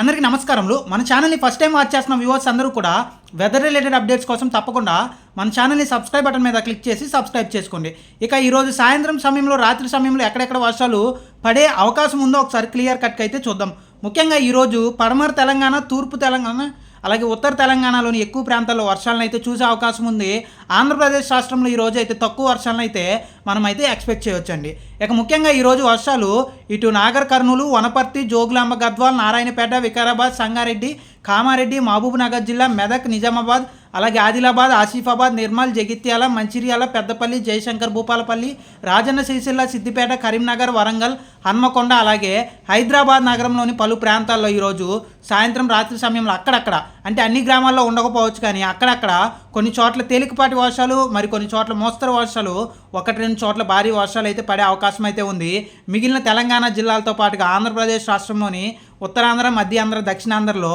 అందరికీ నమస్కారములు. మన ఛానల్ని ఫస్ట్ టైం వాచ్ చేస్తున్న వ్యూవర్స్ అందరూ కూడా వెదర్ రిలేటెడ్ అప్డేట్స్ కోసం తప్పకుండా మన ఛానల్ని సబ్స్క్రైబ్ బటన్ మీద క్లిక్ చేసి సబ్స్క్రైబ్ చేసుకోండి. ఇక ఈరోజు సాయంత్రం సమయంలో రాత్రి సమయంలో ఎక్కడెక్కడ వర్షాలు పడే అవకాశం ఉందో ఒకసారి క్లియర్ కట్కి అయితే చూద్దాం. ముఖ్యంగా ఈరోజు పడమర తెలంగాణ తూర్పు తెలంగాణ అలాగే ఉత్తర తెలంగాణలోని ఎక్కువ ప్రాంతాల్లో వర్షాలను అయితే చూసే అవకాశం ఉంది. ఆంధ్రప్రదేశ్ రాష్ట్రంలో ఈ రోజు అయితే తక్కువ వర్షాలను అయితే మనమైతే ఎక్స్పెక్ట్ చేయొచ్చండి. ఇక ముఖ్యంగా ఈరోజు వర్షాలు ఇటు నాగర్ కర్నూలు వనపర్తి జోగులాంబ గద్వాల్ నారాయణపేట వికారాబాద్ సంగారెడ్డి కామారెడ్డి మహబూబ్నగర్ జిల్లా మెదక్ నిజామాబాద్ అలాగే ఆదిలాబాద్ ఆసిఫాబాద్ నిర్మల్ జగిత్యాల మంచిర్యాల పెద్దపల్లి జయశంకర్ భూపాలపల్లి రాజన్న సిరిసిల్ల సిద్దిపేట కరీంనగర్ వరంగల్ హన్మకొండ అలాగే హైదరాబాద్ నగరంలోని పలు ప్రాంతాల్లో ఈరోజు సాయంత్రం రాత్రి సమయంలో అక్కడక్కడ అంటే అన్ని గ్రామాల్లో ఉండకపోవచ్చు కానీ అక్కడక్కడ కొన్ని చోట్ల తేలికపాటి వర్షాలు మరి కొన్ని చోట్ల మోస్తరు వర్షాలు ఒకటి రెండు చోట్ల భారీ వర్షాలు అయితే పడే అవకాశం అయితే ఉంది. మిగిలిన తెలంగాణ జిల్లాలతో పాటుగా ఆంధ్రప్రదేశ్ రాష్ట్రంలోని ఉత్తరాంధ్ర మధ్యాంధ్ర దక్షిణాంధ్రలో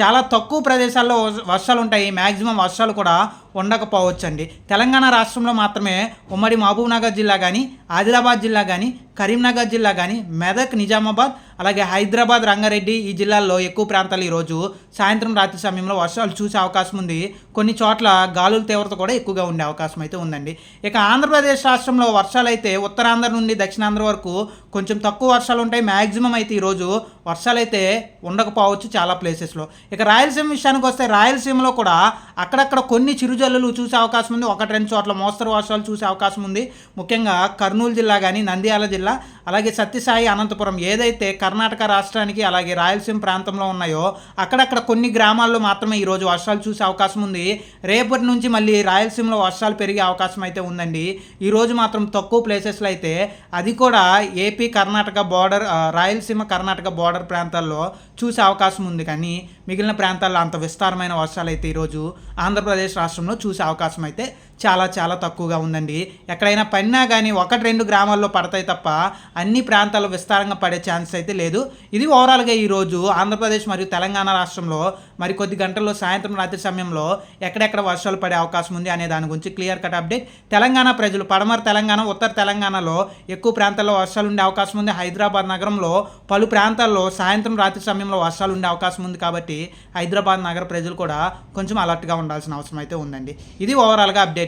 చాలా తక్కువ ప్రదేశాల్లో వర్షాలు ఉంటాయి. మ్యాక్సిమం వర్షాలు కూడా ఉండకపోవచ్చండి. తెలంగాణ రాష్ట్రంలో మాత్రమే ఉమ్మడి మహబూబ్నగర్ జిల్లా కానీ ఆదిలాబాద్ జిల్లా కానీ కరీంనగర్ జిల్లా కానీ మెదక్ నిజామాబాద్ అలాగే హైదరాబాద్ రంగారెడ్డి ఈ జిల్లాల్లో ఎక్కువ ప్రాంతాలు ఈరోజు సాయంత్రం రాత్రి సమయంలో వర్షాలు చూసే అవకాశం ఉంది. కొన్ని చోట్ల గాలుల తీవ్రత కూడా ఎక్కువగా ఉండే అవకాశం అయితే ఉందండి. ఇక ఆంధ్రప్రదేశ్ రాష్ట్రంలో వర్షాలు అయితే ఉత్తరాంధ్ర నుండి దక్షిణాంధ్ర వరకు కొంచెం తక్కువ వర్షాలు ఉంటాయి. మ్యాక్సిమం అయితే ఈరోజు వర్షాలు అయితే ఉండకపోవచ్చు చాలా ప్లేసెస్లో ఇక రాయలసీమ విషయానికి వస్తే రాయలసీమలో కూడా అక్కడక్కడ కొన్ని చిరుజల్లులు చూసే అవకాశం ఉంది. ఒకటి రెండు చోట్ల మోస్తరు వర్షాలు చూసే అవకాశం ఉంది. ముఖ్యంగా కర్నూలు జిల్లా కానీ నంద్యాల జిల్లా అలాగే సత్యసాయి అనంతపురం ఏదైతే కర్ణాటక రాష్ట్రానికి అలాగే రాయలసీమ ప్రాంతంలో ఉన్నాయో అక్కడక్కడ కొన్ని గ్రామాల్లో మాత్రమే ఈరోజు వర్షాలు చూసే అవకాశం ఉంది. రేపటి నుంచి మళ్ళీ రాయలసీమలో వర్షాలు పెరిగే అవకాశం అయితే ఉందండి. ఈరోజు మాత్రం తక్కువ ప్లేసెస్లో అయితే అది కూడా AP Karnataka border Rayalaseema Karnataka border ప్రాంతాల్లో చూసే అవకాశం ఉంది. కానీ మిగిలిన ప్రాంతాల్లో అంత విస్తారమైన వర్షాలు అయితే ఈరోజు ఆంధ్రప్రదేశ్ రాష్ట్రంలో చూసే అవకాశం అయితే చాలా చాలా తక్కువగా ఉందండి. ఎక్కడైనా పడినా కానీ ఒకటి రెండు గ్రామాల్లో పడతాయి తప్ప అన్ని ప్రాంతాల్లో విస్తారంగా పడే ఛాన్స్ అయితే లేదు. ఇది ఓవరాల్గా ఈరోజు ఆంధ్రప్రదేశ్ మరియు తెలంగాణ రాష్ట్రంలో మరి కొద్ది గంటల్లో సాయంత్రం రాత్రి సమయంలో ఎక్కడెక్కడ వర్షాలు పడే అవకాశం ఉంది అనే దాని గురించి క్లియర్ కట్ అప్డేట్. తెలంగాణ ప్రజలు పడమర తెలంగాణ ఉత్తర తెలంగాణలో ఎక్కువ ప్రాంతాల్లో వర్షాలు ఉండే అవకాశం ఉంది. హైదరాబాద్ నగరంలో పలు ప్రాంతాల్లో సాయంత్రం రాత్రి సమయంలో వర్షాలు ఉండే అవకాశం ఉంది కాబట్టి హైదరాబాద్ నగర ప్రజలు కూడా కొంచెం అలర్ట్గా ఉండాల్సిన అవసరం అయితే ఉందండి. ఇది ఓవరాల్గా అప్డేట్